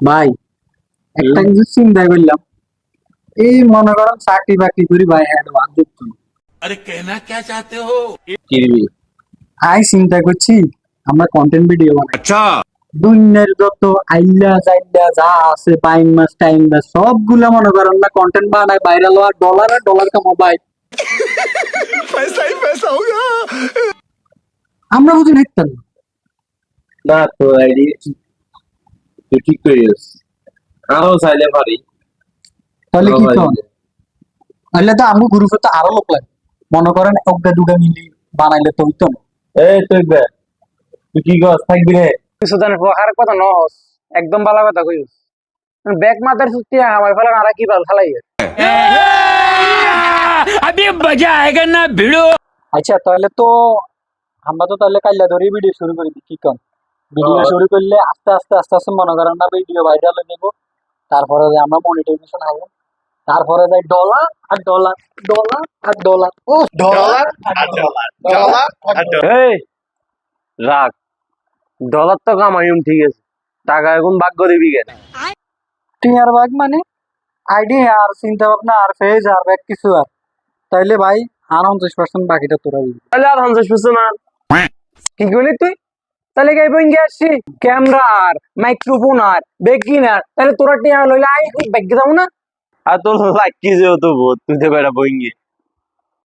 ভাই একটা কিছু চিন্তা করলাম। এই মনে করো চাকরি বাকরি করি ভাই হ্যাঁ আরে কেনা কে চাতে হো? আই চিন্তা করছি আমরা কন্টেন্ট ভিডিও আচ্ছা। দুনিয়ার যত যা আছে বাইন মাস টাইম মাস সবগুলা মনে করেন না কন্টেন্ট বানাই ভাইরাল হওয়া ডলার আর ডলার কামো পয়সা আমরা বুঝি দেখতাম। না তো তুই ঠিক করে আরও চাইলে পারি। তাহলে কি তাহলে তো আমি গ্রুপে তো আরও লোক লাগে। মনে করেন অজ্ঞা দুগা মিলি বানাইলে তো হইতো না। এই তুই তুই কি গছ থাকবি রে। কিছুদিন হার কথা ন একদম ভালো কথা কইস। ব্যাগ মাথার সুতি আমার ফেলা আরা কি ভালো খালাই আমি মজা আয়েগা না ভিড়ো। আচ্ছা তাহলে তো আমরা তো তাহলে কাইলা ধরে ভিডিও শুরু করে দিই কি কোন ভিডিও। শুরু করলে আস্তে আস্তে আস্তে আস্তে মনে করেন না ভিডিও ভাইরাল হয়ে যাব। তারপরে যে আমরা মনিটাইজেশন হব। তারপরে যাই ডলার আর ডলার ডলার আর ডলার ও ডলার আর ডলার এই রাখ ডলার তো কামাইম ঠিক আছে। টাকা এখন ভাগ্য দিবি কেন? টিয়ার বাগ মানে? আইডি আর চিন্তা ভাবনা আর ফেজ আর ব্যাগ কিছু আর। তাইলে ভাই আর উনত্রিশ পার্সেন্ট বাকিটা তোরা দিবি। তাহলে আর পঞ্চাশ পেছো না কি করলি তুই? তাহলে গাই গিয়ে আসছি ক্যামেরা আর মাইক্রোফোন আর বেগিন আর তাহলে তোরা টিয়া লইলে আই ব্যাগ দাও না? আর তোর লাগ কি যে তো তুই তো বেড়া বইন গিয়ে